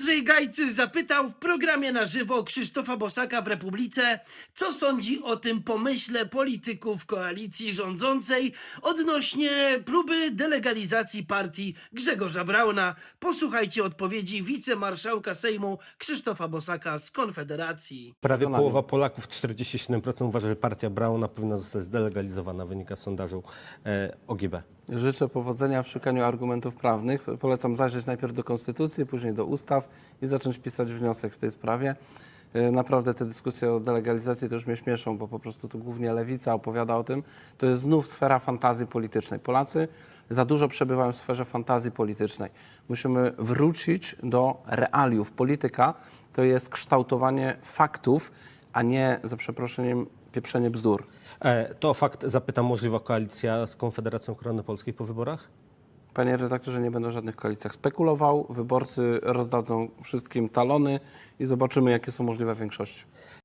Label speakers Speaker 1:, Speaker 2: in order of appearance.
Speaker 1: Andrzej Gajcy zapytał w programie na żywo Krzysztofa Bosaka w Republice, co sądzi o tym pomyśle polityków koalicji rządzącej odnośnie próby delegalizacji partii Grzegorza Brauna. Posłuchajcie odpowiedzi wicemarszałka Sejmu Krzysztofa Bosaka z Konfederacji.
Speaker 2: Prawie połowa Polaków, 47% uważa, że partia Brauna powinna zostać zdelegalizowana, wynika z sondażu e, OGB.
Speaker 3: Życzę powodzenia w szukaniu argumentów prawnych. Polecam zajrzeć najpierw do Konstytucji, później do ustaw i zacząć pisać wniosek w tej sprawie. E, Naprawdę te dyskusje o delegalizacji to już mnie śmieszą, bo po prostu tu głównie lewica opowiada o tym. To jest znów sfera fantazji politycznej. Polacy za dużo przebywają w sferze fantazji politycznej. Musimy wrócić do realiów. Polityka to jest kształtowanie faktów, a nie, za przeproszeniem, pieprzenie bzdur.
Speaker 2: E, to fakt zapytam, możliwa koalicja z Konfederacją Korony Polskiej po wyborach?
Speaker 3: Panie redaktorze, nie będę o żadnych koalicjach spekulował. Wyborcy rozdadzą wszystkim talony i zobaczymy, jakie są możliwe większości.